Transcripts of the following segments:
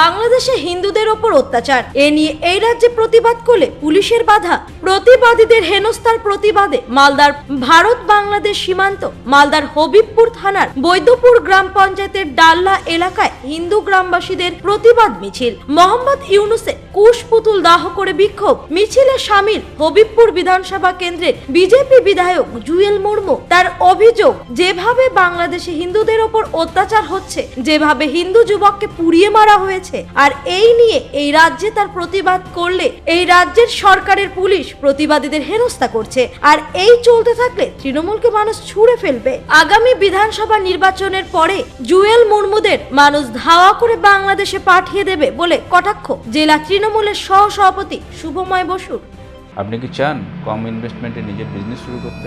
বাংলাদেশে হিন্দুদের ওপর অত্যাচার। এ নিয়ে এই রাজ্যে প্রতিবাদ করলে পুলিশের বাধা। প্রতিবাদীদের হেনস্থার প্রতিবাদে মালদার ভারত বাংলাদেশ সীমান্ত, মালদার হবিবপুর থানার বৈদ্যপুর গ্রাম পঞ্চায়েতের ডাল্লা এলাকায় হিন্দু গ্রামবাসীদের প্রতিবাদ মিছিল। মোহাম্মদ ইউনুসে কুশ পুতুল দাহ করে বিক্ষোভ। মিছিলে সামিল হবিবপুর বিধানসভা কেন্দ্রে বিজেপি বিধায়ক জুয়েল মুর্মু। তার অভিযোগ, যেভাবে বাংলাদেশে হিন্দুদের ওপর অত্যাচার হচ্ছে, যেভাবে হিন্দু যুবককে পুড়িয়ে মারা হয়েছে আর এই নিয়ে এই রাজ্যে তার প্রতিবাদ করলে এই রাজ্যের সরকারের পুলিশ প্রতিবাদীদের হেনস্থা করছে। আর এই চলতে থাকলে তৃণমূলকে মানুষ ছুঁড়ে ফেলবে। আগামী বিধানসভা নির্বাচনের পরে জুয়েল মুর্মুদের মানুষ ধাওয়া করে বাংলাদেশে পাঠিয়ে দেবে বলে কটাক্ষ জেলা তৃণমূলের সহ সভাপতি শুভময় বসুর। আপনি কি চান কম ইনভেস্টমেন্টে নিজের বিজনেস শুরু করতে?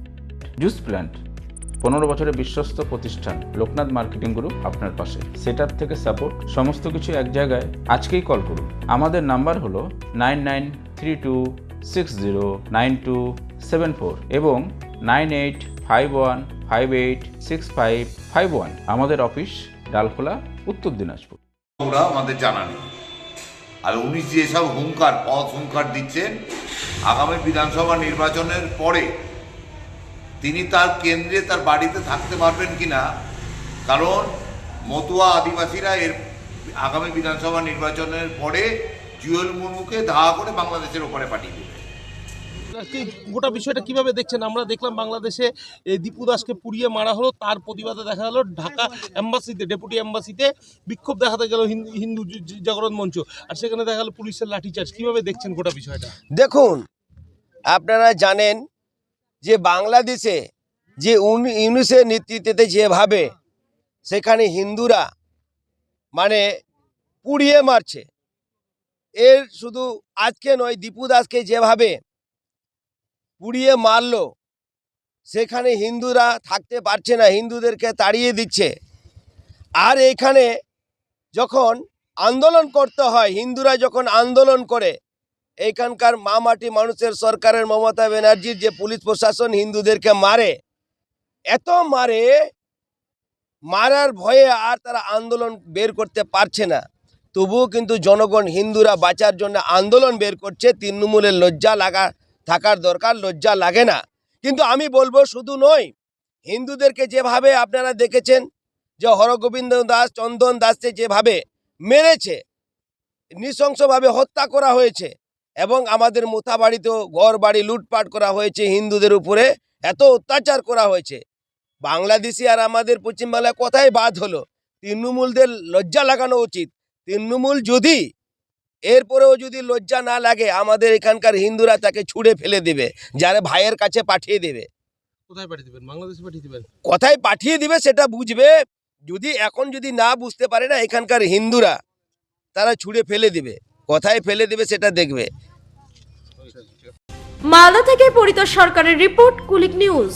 juice plant, পনেরো বছরের বিশ্বস্ত প্রতিষ্ঠান, লোকনাথ মার্কেটিং গ্রুপ আপনার পাশে। সেট থেকে সাপোর্ট সমস্ত কিছু এক জায়গায় আজকেই কল করুন। আমাদের নাম্বার হলো nine nine three two six zero nine two seven four এবং nine eight five one five eight six five five one. আমাদের অফিস ডালখোলা, উত্তর দিনাজপুর। ওরা আমাদের জানা নেই। আর উনি যেসব হুঙ্কার, পথ হুঙ্কার দিচ্ছেন, আগামী বিধানসভা নির্বাচনের পরে তিনি তার কেন্দ্রে তার বাড়িতে থাকতে পারবেন কি না কারণ মতুয়া আদিবাসীরা এর আগামী বিধানসভা নির্বাচনের পরে জুয়েল মুর্মুকে ধাওয়া করে বাংলাদেশের ওপারে পাঠিয়ে দেবে। গোটা বিষয়টা কীভাবে দেখছেন? আমরা দেখলাম বাংলাদেশে এই দীপু দাসকে পুড়িয়ে মারা হলো তার প্রতিবাদে দেখা গেলো ঢাকা অ্যাম্বাসিতে ডেপুটি অ্যাম্বাসিতে বিক্ষোভ দেখাতে গেল হিন্দু- জাগরণ মঞ্চ। আর সেখানে দেখা গেলো পুলিশের লাঠিচার্জ। কীভাবে দেখছেন গোটা বিষয়টা? দেখুন আপনারা জানেন যে বাংলাদেশে যে উন- ইউনুসের নেতৃত্বে যেভাবে সেখানে হিন্দুরা মানে পুড়িয়ে মারছে। এর শুধু আজকে নয়, দীপু দাসকে যেভাবে পুড়িয়ে মারলো, সেখানে হিন্দুরা থাকতে পারছে না, হিন্দুদেরকে তাড়িয়ে দিচ্ছে। আর এখানে যখন আন্দোলন করতে হয়, হিন্দুরা যখন আন্দোলন করে এইখানকার মা মাটি মানুষের সরকারের মমতা ব্যানার্জির যে পুলিশ প্রশাসন হিন্দুদেরকে মারে, এত মারে, মারার ভয়ে আর তারা আন্দোলন বের করতে পারছে না। তবুও কিন্তু জনগণ হিন্দুরা বাঁচার জন্য আন্দোলন বের করছে, তৃণমূলের লজ্জা লাগা, থাকার দরকার, লজ্জা লাগে না। কিন্তু আমি বলব শুধু নয়, হিন্দুদেরকে যেভাবে আপনারা দেখেছেন, যে হরগোবিন্দ দাস, চন্দন দাসকে যেভাবে মেরেছে, নৃশংসভাবে হত্যা করা হয়েছে এবং আমাদের মোথাবাড়িতেও ঘর বাড়ি লুটপাট করা হয়েছে হিন্দুদের উপরে এত অত্যাচার করা হয়েছে। বাংলাদেশি আর আমাদের পশ্চিমবাংলায় কোথায় বাদ হলো। তৃণমূলদের লজ্জা লাগানো উচিত। তৃণমূল যদি এরপরেও যদি লজ্জা না লাগে আমাদের এখানকার হিন্দুরা তাকে ছুঁড়ে ফেলে দেবে যারা ভাইয়ের কাছে পাঠিয়ে দেবে। কোথায় পাঠিয়ে দেবেন? বাংলাদেশে পাঠিয়ে দেবেন? কোথায় পাঠিয়ে দিবে সেটা বুঝবে। যদি এখন যদি না বুঝতে পারে না এখানকার হিন্দুরা তারা ছুঁড়ে ফেলে দিবে। কোথায় ফেলে দিবে সেটা দেখবে। মালদা থেকে পরিতোষ সরকারের রিপোর্ট কুলিক নিউজ।